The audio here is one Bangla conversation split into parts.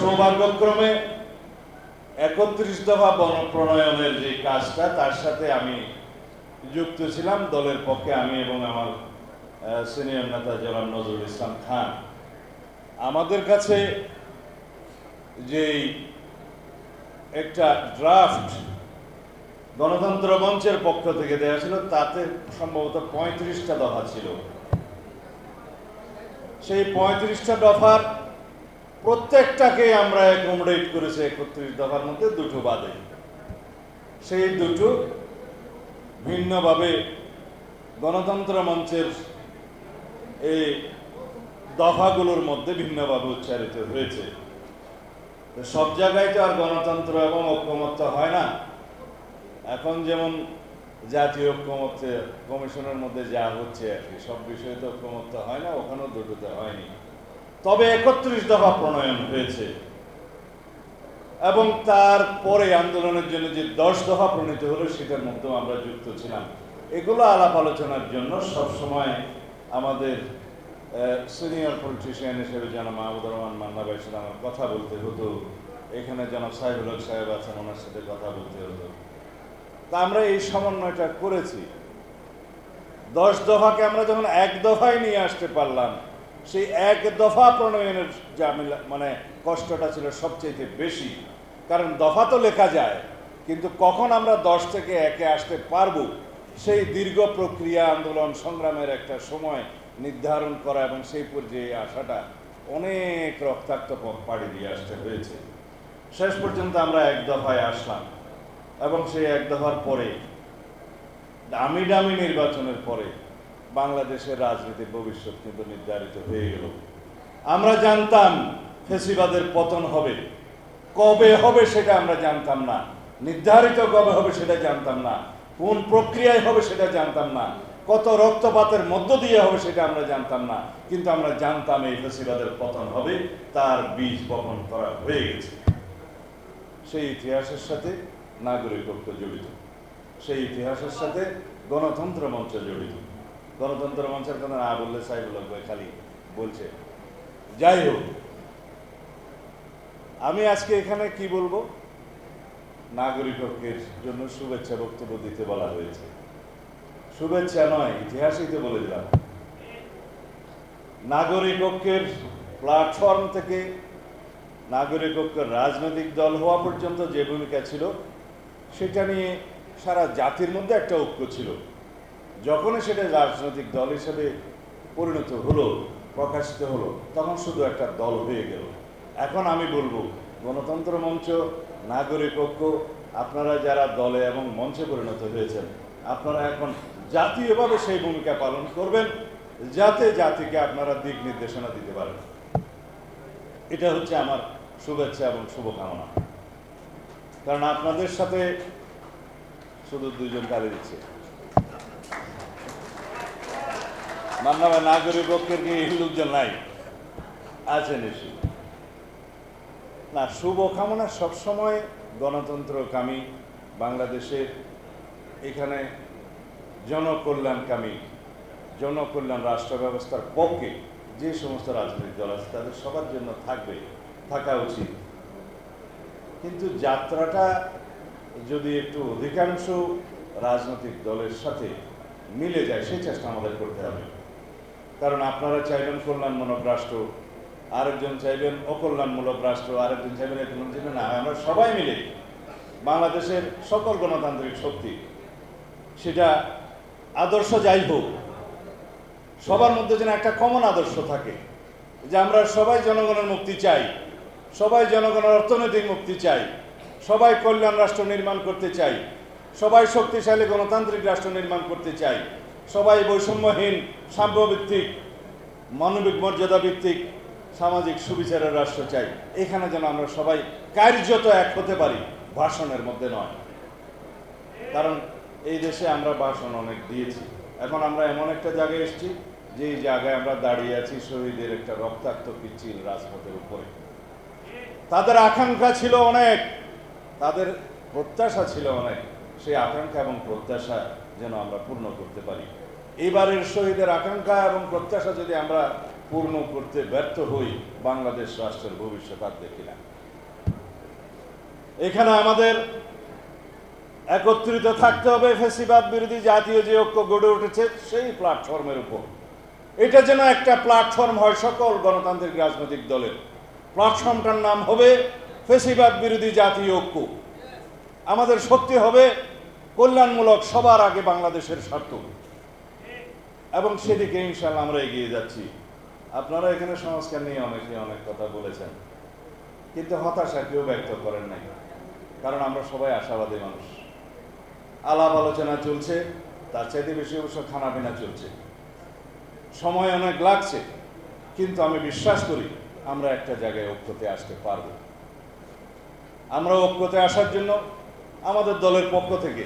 সৌভাগ্যক্রমে একত্রিশ দফা বন প্রণয়নের যে কাজটা, তার সাথে আমি যুক্ত ছিলাম দলের পক্ষে আমি এবং আমার সিনিয়র নেতা জনাব নজরুল ইসলাম খান। আমাদের কাছে যেই একটা ড্রাফট গণতন্ত্র মঞ্চের পক্ষ থেকে দেওয়া ছিল, তাতে সম্ভবত পঁয়ত্রিশটা দফা ছিল। সেই পঁয়ত্রিশটা দফার প্রত্যেকটাকে আমরা অ্যাকোমোডেট করেছি একত্রিশ দফার মধ্যে দুটো বাদে। সেই দুটো ভিন্নভাবে গণতন্ত্র মঞ্চের এই দফাগুলোর মধ্যে ভিন্নভাবে উচ্চারিত হয়েছে। সব জায়গায় তো আর গণতন্ত্র এবং ঐক্যমত্য হয় না। এখন যেমন জাতীয় ঐক্যমত্য কমিশনের মধ্যে যা হচ্ছে আর কি, সব বিষয়ে তো ঐক্যমত্য হয় না, ওখানেও দুটোতে হয়নি। তবে একত্রিশ দফা প্রণয়ন হয়েছে। এবং তারপরে আন্দোলনের জন্য যে দশ দফা প্রণীত হলো, সেটার মধ্যেও আমরা যুক্ত ছিলাম। এগুলো আলাপ আলোচনার জন্য সবসময় আমাদের সিনিয়র পলিটিশিয়ান হিসেবে যেন মাহমুদুর রহমান মান্না ভাই সাথে আমার কথা বলতে হতো, এখানে যেন সাহেবুল হক সাহেব আছেন, ওনার সাথে কথা বলতে হতো। তা আমরা এই সমন্বয়টা করেছি। দশ দফাকে আমরা যখন এক দফায় নিয়ে আসতে পারলাম সেই এক দফা প্রণয়নের জামিলা মানে কষ্টটা ছিল সবচেয়ে বেশি। কারণ দফা তো লেখা যায়, কিন্তু কখন আমরা দশ থেকে একে আসতে পারব, সেই দীর্ঘ প্রক্রিয়া আন্দোলন সংগ্রামের একটা সময় নির্ধারণ করা এবং সেই পর্যায়ে আসাটা অনেক রক্তাক্ত পাড়ি দিয়ে আসতে হয়েছে। শেষ পর্যন্ত আমরা এক দফায় আসলাম এবং সেই এক দফার পরে, দামি দামি নির্বাচনের পরে বাংলাদেশের রাজনীতির ভবিষ্যৎ কিন্তু নির্ধারিত হয়ে গেল। আমরা জানতাম ফেসিবাদের পতন হবে। কবে হবে সেটা আমরা জানতাম না। নির্ধারিত কবে হবে সেটা জানতাম না। কোন প্রক্রিয়ায় হবে সেটা জানতাম না। কত রক্তপাতের মধ্য দিয়ে হবে সেটা আমরা জানতাম না। কিন্তু আমরা জানতাম এই ফেসিবাদের পতন হবে, তার বীজ বপন করা হয়ে গেছে। সেই ইতিহাসের সাথে নাগরিকত্ব জড়িত। সেই ইতিহাসের সাথে গণতন্ত্র মঞ্চ জড়িত। গণতন্ত্র মঞ্চের কথা না বললে সাহেবুল হক খালি বলছে। যাই হোক, আমি আজকে এখানে কি বলব? নাগরিক ঐক্যের জন্য শুভেচ্ছা বক্তব্য দিতে বলা হয়েছে। শুভেচ্ছা নয়, ইতিহাসই তো বলে দিলাম। নাগরিক ঐক্যের প্ল্যাটফর্ম থেকে নাগরিক ঐক্যের রাজনৈতিক দল হওয়া পর্যন্ত যে ভূমিকা ছিল, সেটা নিয়ে সারা জাতির মধ্যে একটা ঐক্য ছিল। যখনই সেটা রাজনৈতিক দল হিসেবে পরিণত হলো, প্রকাশিত হলো, তখন শুধু একটা দল হয়ে গেল। এখন আমি বলব, গণতন্ত্র মঞ্চ, নাগরিক ঐক্য আপনারা যারা দলে এবং মঞ্চে পরিণত হয়েছেন, আপনারা এখন জাতীয়ভাবে সেই ভূমিকা পালন করবেন, যাতে জাতিকে আপনারা দিক নির্দেশনা দিতে পারেন। এটা হচ্ছে আমার শুভেচ্ছা এবং শুভকামনা। কারণ আপনাদের সাথে শুধু দুইজন তালে দিচ্ছে। মান্না নাগরিক পক্ষের কি লোকজন নাই? আছে নিশ্চয়ই। না শুভকামনা সবসময় গণতন্ত্রকামী, বাংলাদেশের এখানে জনকল্যাণকামী, জনকল্যাণ রাষ্ট্র ব্যবস্থার পক্ষে যে সমস্ত রাজনৈতিক দল আছে, তাদের সবার জন্য থাকবে, থাকা উচিত। কিন্তু যাত্রাটা যদি একটু অধিকাংশ রাজনৈতিক দলের সাথে মিলে যায় সেই চেষ্টা আমাদের করতে হবে। কারণ আপনারা চাইবেন কল্যাণমূলক রাষ্ট্র, আরেকজন চাইবেন অকল্যাণমূলক রাষ্ট্র, আরেকজন চাইবেন একজন চাইবেন না। আমরা সবাই মিলে বাংলাদেশের সকল গণতান্ত্রিক শক্তি, সেটা আদর্শ যাই হোক, সবার মধ্যে যেন একটা কমন আদর্শ থাকে যে আমরা সবাই জনগণের মুক্তি চাই, সবাই জনগণের অর্থনৈতিক মুক্তি চাই, সবাই কল্যাণ রাষ্ট্র নির্মাণ করতে চাই, সবাই শক্তিশালী গণতান্ত্রিক রাষ্ট্র নির্মাণ করতে চাই সবাই বৈষম্যহীন, সাম্যভিত্তিক, মানবিক মর্যাদা ভিত্তিক সামাজিক সুবিচারের রাষ্ট্র চাই। এখানে যেন আমরা সবাই কার্যত এক হতে পারি, ভাষণের মধ্যে নয়। কারণ এই দেশে আমরা ভাষণ অনেক দিয়েছি। এখন আমরা এমন একটা জায়গায় এসেছি যে জায়গায় আমরা দাঁড়িয়ে আছি শহীদের একটা রক্তাক্ত পিচ্ছিল রাজপথের উপরে। তাদের আকাঙ্ক্ষা ছিল অনেক, তাদের প্রত্যাশা ছিল অনেক। সেই আকাঙ্ক্ষা এবং প্রত্যাশা যেন আমরা পূর্ণ করতে পারি। এবারের শহীদের আকাঙ্ক্ষা এবং প্রত্যাশা যদি আমরা পূর্ণ করতে ব্যর্থ হই, বাংলাদেশ রাষ্ট্রের ভবিষ্যৎ আর দেখি না। এখানে আমাদের একত্রিত থাকতে হবে, ফেসিবাদ বিরোধী জাতীয় যে ঐক্য গড়ে উঠেছে, সেই প্ল্যাটফর্মের উপর। এটা যেন একটা প্ল্যাটফর্ম হয় সকল গণতান্ত্রিক রাজনৈতিক দলের। প্ল্যাটফর্মটার নাম হবে ফেসিবাদ বিরোধী জাতীয় ঐক্য। আমাদের শক্তি হবে কল্যাণমূলক সবার আগে বাংলাদেশের স্বার্থ। এবং সেদিকে ইনশাল্লাহ আমরা এগিয়ে যাচ্ছি। আপনারা এখানে সংস্কার নিয়ে অনেকে অনেক কথা বলেছেন। কিন্তু হতাশা কেউ ব্যক্ত করেন নাই। কারণ আমরা সবাই আশাবাদী মানুষ। আলাপ আলোচনা চলছে, তার চাইতে বেশি অবশ্য খানাপিনা চলছে। সময় অনেক লাগছে, কিন্তু আমি বিশ্বাস করি আমরা একটা জায়গায় ঐক্যতে আসতে পারব। আমরা ঐক্যতে আসার জন্য আমাদের দলের পক্ষ থেকে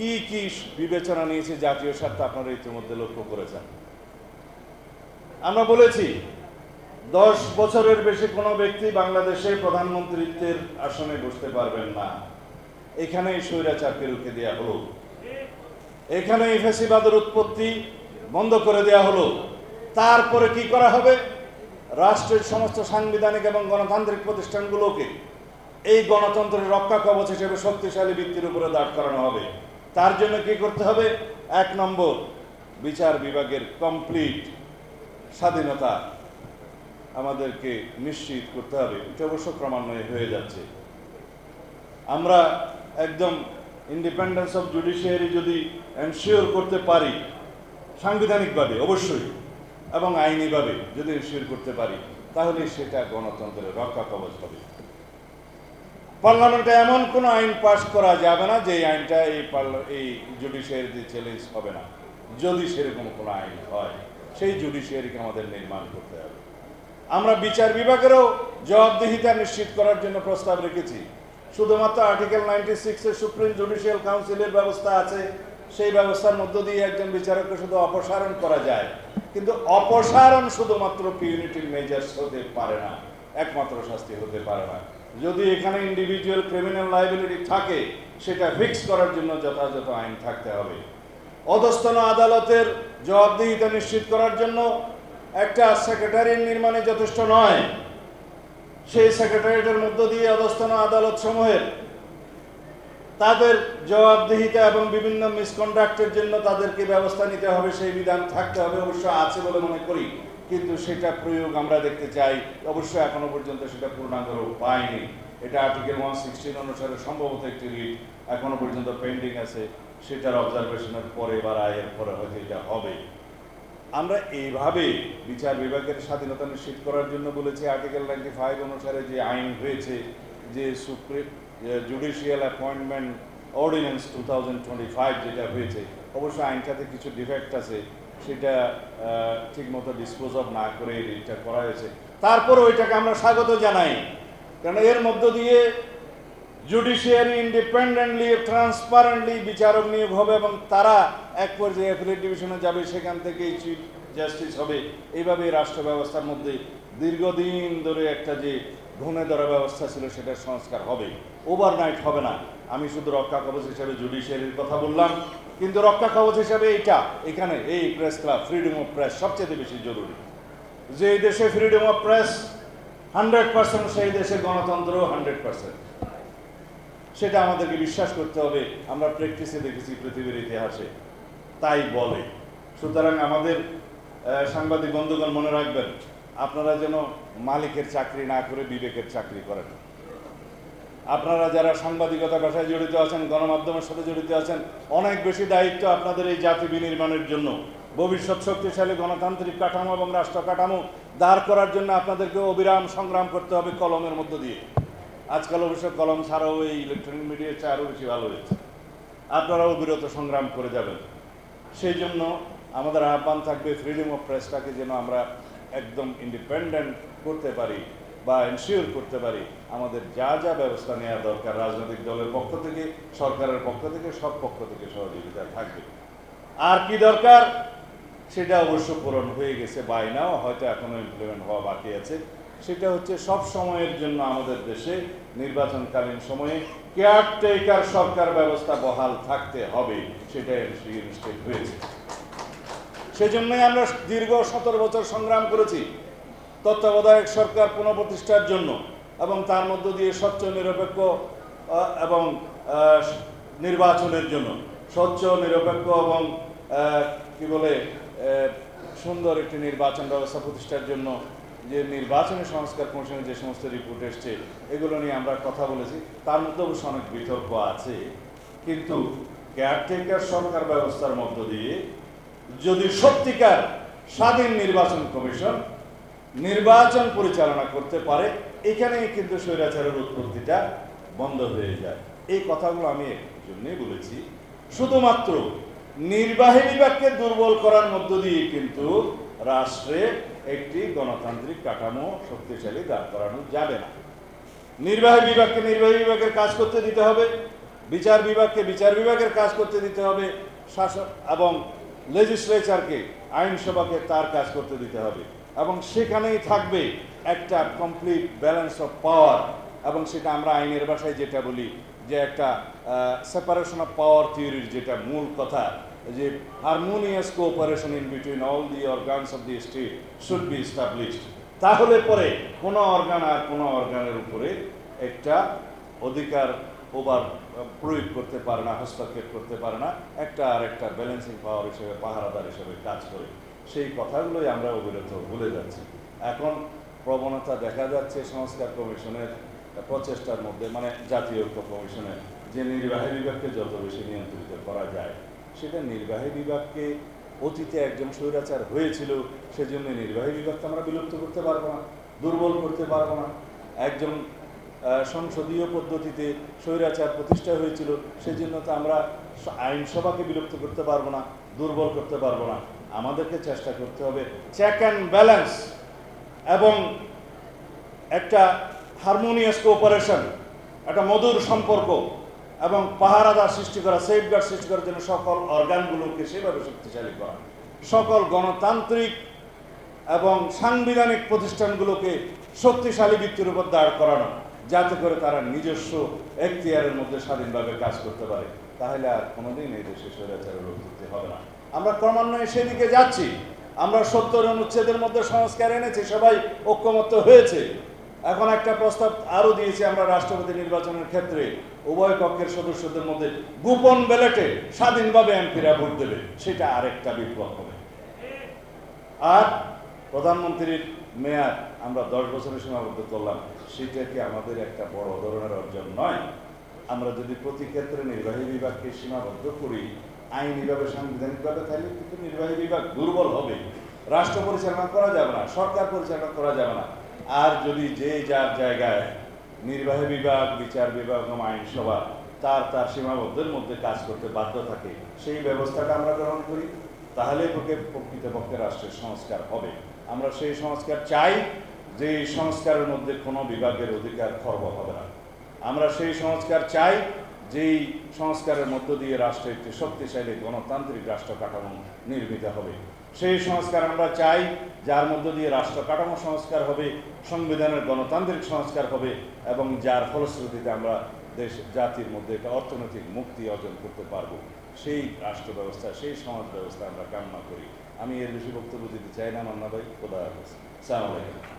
কি কি বিবেচনা নিয়েছে জাতীয় স্বার্থ আপনারা ইতিমধ্যে লক্ষ্য করেছেন? আমরা বলেছি, দশ বছরের বেশি কোনো ব্যক্তি বাংলাদেশে প্রধানমন্ত্রীত্বের আসনে বসতে পারবেন না। এখানেই স্বৈরাচারকে রুখে দেওয়া হলো। এখানে ফেসিবাদের উৎপত্তি বন্ধ করে দেওয়া হলো। তারপরে কি করা হবে? রাষ্ট্রের সমস্ত সাংবিধানিক এবং গণতান্ত্রিক প্রতিষ্ঠানগুলোকে এই গণতন্ত্রের রক্ষা কবচ হিসেবে শক্তিশালী ভিত্তির উপরে দাঁড় করানো হবে। তার জন্য কি করতে হবে? এক নম্বর, বিচার বিভাগের কমপ্লিট স্বাধীনতা আমাদেরকে নিশ্চিত করতে হবে। এটা অবশ্য ক্রমান্বয়ে হয়ে যাচ্ছে। আমরা একদম ইন্ডিপেন্ডেন্স অফ জুডিশিয়ারি যদি এনশিওর করতে পারি, সাংবিধানিকভাবে অবশ্যই, এবং আইনিভাবে যদি এনশিওর করতে পারি, তাহলে সেটা গণতন্ত্রের রক্ষা কবচ হবে। পার্লামেন্টে এমন কোনো আইন পাশ করা যাবে না যে আইনটা এই এই জুডিশিয়ারিতে চ্যালেঞ্জ হবে না। যদি সেরকম কোনো আইন হয়, সেই জুডিশিয়ারিকে আমাদের নির্মাণ করতে হবে। আমরা বিচার বিভাগেরও জবাবদিহিতা নিশ্চিত করার জন্য প্রস্তাব রেখেছি। শুধুমাত্র আর্টিকেল নাইনটি সিক্সের সুপ্রিম জুডিশিয়াল কাউন্সিলের ব্যবস্থা আছে। সেই ব্যবস্থার মধ্য দিয়ে একজন বিচারককে শুধু অপসারণ করা যায়। কিন্তু অপসারণ শুধুমাত্র পিউনিটিভ মেজার্স হতে পারে না। একমাত্র শাস্তি হতে পারে না। যদি এখানে ইন্ডিভিজুয়াল ক্রিমিনাল লাইবিলিটি থাকে, সেটা ফিক্স করার জন্য যথাযথ আইন থাকতে হবে। অধস্তন আদালতের জবাবদিহিতা নিশ্চিত করার জন্য একটা সেক্রেটারির নির্মাণে যথেষ্ট নয়। সেই সেক্রেটারিয়েটের মধ্য দিয়ে অধস্তন আদালত সমূহের তাদের জবাবদিহিতা এবং বিভিন্ন মিসকন্ডাক্টের জন্য তাদেরকে ব্যবস্থা নিতে হবে, সেই বিধান থাকতে হবে, অবশ্য আছে বলে মনে করি। কিন্তু সেটা প্রয়োগ আমরা দেখতে চাই। অবশ্য এখনও পর্যন্ত সেটা পূর্ণাঙ্গ রূপ পায়নি। এটা আর্টিকেল ওয়ান সিক্সটিন অনুসারে সম্ভবত একটি রিট এখনও পর্যন্ত পেন্ডিং আছে। সেটার অবজারভেশনের পরে বা রায়ের পরে হয়তো এটা হবে। আমরা এইভাবে বিচার বিভাগের স্বাধীনতা নিশ্চিত করার জন্য বলেছি আর্টিকেল নাইনটি ফাইভ অনুসারে যে আইন হয়েছে, যে supreme judicial appointment ordinance two thousand twenty five যেটা হয়েছে, অবশ্য আইনটাতে কিছু ডিফেক্ট আছে। সেটা ঠিকমতো ডিসপোজ অফ না করে এটা করা হয়েছে। তারপরে ওইটাকে আমরা স্বাগত জানাই। কারণ এর মধ্য দিয়ে জুডিশিয়ারি ইন্ডিপেন্ডেন্টলি ট্রান্সপারেন্টলি বিচারক নিয়োগ হবে এবং তারা এক পর্যায়ে অ্যাপিলেট ডিভিশনে যাবে, সেখান থেকেই চিফ জাস্টিস হবে। এইভাবে রাষ্ট্র ব্যবস্থার মধ্যে দীর্ঘদিন ধরে একটা যে ঘুণে ধরা ব্যবস্থা ছিল, সেটার সংস্কার হবে। ওভারনাইট হবে না। আমি শুধু রক্ষা কবচ হিসাবে জুডিশিয়ারির কথা বললাম, কিন্তু রক্ষা কবচ হিসাবে এইটা, এখানে এই press club freedom of press সবচেয়ে বেশি জরুরি। যে দেশে freedom of press hundred percent সেই দেশে গণতন্ত্র হান্ড্রেড পার্সেন্ট সেটা আমাদেরকে বিশ্বাস করতে হবে, আমরা প্র্যাকটিসে দেখেছি পৃথিবীর ইতিহাসে। তাই বলে। সুতরাং আমাদের সাংবাদিক বন্ধুগণ মনে রাখবেন, আপনারা যেন মালিকের চাকরি না করে বিবেকের চাকরি করেন। আপনারা যারা সাংবাদিকতা পেশায় জড়িত আছেন, গণমাধ্যমের সাথে জড়িত আছেন, অনেক বেশি দায়িত্ব আপনাদের এই জাতি বিনির্মাণের জন্য। ভবিষ্যৎ শক্তিশালী গণতান্ত্রিক কাঠামো এবং রাষ্ট্র কাঠামো দাঁড় করার জন্য আপনাদেরকে অবিরাম সংগ্রাম করতে হবে কলমের মধ্য দিয়ে। আজকাল অবশ্য কলম ছাড়াও এই ইলেকট্রনিক মিডিয়া চেয়ে আরও বেশি ভালো হয়েছে। আপনারা অবিরত সংগ্রাম করে যাবেন। সেই জন্য আমাদের আহ্বান থাকবে ফ্রিডম অফ প্রেসটাকে যেন আমরা একদম ইন্ডিপেন্ডেন্ট করতে পারি। বা এনশিওর করতে পারি আমাদের যা যা ব্যবস্থা নেওয়া দরকার রাজনৈতিক দলের পক্ষ থেকে, সরকারের পক্ষ থেকে, সব পক্ষ থেকে সহযোগিতা থাকবে। আর কি দরকার? সেটা অবশ্য পূরণ হয়ে গেছে বাই নাও হয়তো এখনও ইমপ্লিমেন্ট হওয়া বাকি আছে। সেটা হচ্ছে সব সময়ের জন্য আমাদের দেশে নির্বাচনকালীন সময়ে কেয়ারটেকার সরকার ব্যবস্থা বহাল থাকতে হবে, সেটা হয়েছে। সেজন্যই আমরা দীর্ঘ সতেরো বছর সংগ্রাম করেছি। তত্ত্বাবধায়ক সরকার পুনঃপ্রতিষ্ঠার জন্য এবং তার মধ্য দিয়ে স্বচ্ছ, নিরপেক্ষ এবং নির্বাচনের জন্য। স্বচ্ছ, নিরপেক্ষ এবং কি বলে সুন্দর একটি নির্বাচন ব্যবস্থা প্রতিষ্ঠার জন্য যে নির্বাচনী সংস্কার কমিশনের যে সমস্ত রিপোর্ট এসছে, এগুলো নিয়ে আমরা কথা বলেছি। তার মধ্যে অবশ্য অনেক বিতর্ক আছে। কিন্তু কেয়ারটেকার সরকার ব্যবস্থার মধ্য দিয়ে যদি সত্যিকার স্বাধীন নির্বাচন কমিশন নির্বাচন পরিচালনা করতে পারে, এখানেই কিন্তু স্বৈরাচারের উৎপত্তিটা বন্ধ হয়ে যায়। এই কথাগুলো আমি জন্যই বলেছি। শুধুমাত্র নির্বাহী বিভাগকে দুর্বল করার মধ্য দিয়ে কিন্তু রাষ্ট্রে একটি গণতান্ত্রিক কাঠামো শক্তিশালী দাঁড় করানো যাবে না। নির্বাহী বিভাগকে নির্বাহী বিভাগের কাজ করতে দিতে হবে, বিচার বিভাগকে বিচার বিভাগের কাজ করতে দিতে হবে, শাসক এবং লেজিসলেচারকে আইনসভাকে তার কাজ করতে দিতে হবে। এবং সেখানেই থাকবে একটা কমপ্লিট ব্যালেন্স অফ পাওয়ার এবং সেটা আমরা আইনের ভাষায় যেটা বলি যে একটা সেপারেশন অফ পাওয়ার থিওরির যেটা মূল কথা, যে harmonious cooperation in between all the organs of the state should be established তাহলে পরে কোনো অর্গান আর কোনো অর্গানের উপরে একটা অধিকার ওভার প্রয়োগ করতে পারে না, হস্তক্ষেপ করতে পারে না, একটা আর একটা ব্যালেন্সিং পাওয়ার হিসেবে, পাহারাদার হিসেবে কাজ করে। সেই কথাগুলোই আমরা অবিরত ভুলে যাচ্ছি। এখন প্রবণতা দেখা যাচ্ছে সংস্কার কমিশনের প্রচেষ্টার মধ্যে মানে জাতীয় ঐক্য কমিশনের, যে নির্বাহী বিভাগকে যত বেশি নিয়ন্ত্রিত করা যায়, সেটা নির্বাহী বিভাগকে অতীতে একজন স্বৈরাচার হয়েছিল, সেজন্য নির্বাহী বিভাগকে আমরা বিলুপ্ত করতে পারব না, দুর্বল করতে পারব না। একজন সংসদীয় পদ্ধতিতে স্বৈরাচার প্রতিষ্ঠা হয়েছিল, সেজন্য তো আমরা আইনসভাকে বিলুপ্ত করতে পারব না, দুর্বল করতে পারব না। আমাদেরকে চেষ্টা করতে হবে। চেক অ্যান্ড ব্যালেন্স এবং একটা হারমোনিয়াস কোঅপারেশন একটা মধুর সম্পর্ক এবং পাহারাদার সৃষ্টি করা সেফগার্ড সৃষ্টি করার জন্য সকল অর্গানগুলোকে সেভাবে শক্তিশালী করা। সকল গণতান্ত্রিক এবং সাংবিধানিক প্রতিষ্ঠানগুলোকে শক্তিশালী ভিত্তির উপর দাঁড় করানো, যাতে করে তারা নিজস্ব এখতিয়ারের মধ্যে স্বাধীনভাবে কাজ করতে পারে। তাহলে আর কোনোদিন এই দেশে স্বৈরাচারের উৎপত্তি হবে না। আমরা ক্রমান্বয়ে সেদিকে যাচ্ছি। আমরা সত্তর অনুচ্ছেদের মধ্যে সংস্কার এনেছি, সবাই ঐক্যমত্য হয়েছে। এখন একটা প্রস্তাব আরও দিয়েছি আমরা রাষ্ট্রপতি নির্বাচনের ক্ষেত্রে, উভয় পক্ষের সদস্যদের মধ্যে গোপন ব্যালটে স্বাধীনভাবে এমপিরা ভোট দেবে, সেটা আরেকটা বিপ্লব হবে। আর প্রধানমন্ত্রীর মেয়াদ আমরা দশ বছরের সীমাবদ্ধ করলাম, সেটা কি আমাদের একটা বড় ধরনের অর্জন নয়? আমরা যদি প্রতি ক্ষেত্রে নির্বাহী বিভাগকে সীমাবদ্ধ করি আইনিভাবে সাংবিধানিকভাবে তাহলে কিন্তু নির্বাহী বিভাগ দুর্বল হবে। রাষ্ট্র পরিচালনা করা যাবে না, সরকার পরিচালনা করা যাবে না। আর যদি যে যার জায়গায় নির্বাহী বিভাগ, বিচার বিভাগ এবং আইনসভা তার তার সীমাবদ্ধের মধ্যে কাজ করতে বাধ্য থাকে, সেই ব্যবস্থাটা আমরা গ্রহণ করি, তাহলে প্রকে প্রকৃতপক্ষে রাষ্ট্রের সংস্কার হবে। আমরা সেই সংস্কার চাই, যে সংস্কারের মধ্যে কোনো বিভাগের অধিকার খর্ব হবে না। আমরা সেই সংস্কার চাই যেই সংস্কারের মধ্য দিয়ে রাষ্ট্রে একটি শক্তিশালী গণতান্ত্রিক রাষ্ট্র কাঠামো নির্মিত হবে, সেই সংস্কার আমরা চাই, যার মধ্য দিয়ে রাষ্ট্র কাঠামো সংস্কার হবে, সংবিধানের গণতান্ত্রিক সংস্কার হবে, এবং যার ফলশ্রুতিতে আমরা দেশ, জাতির মধ্যে একটা অর্থনৈতিক মুক্তি অর্জন করতে পারব। সেই রাষ্ট্র ব্যবস্থা, সেই সমাজ ব্যবস্থা আমরা কামনা করি। আমি এর বেশি বক্তব্য দিতে চাই না, মান্না ভাই, খোদা হাফেজ। সালাম আলাইকুম।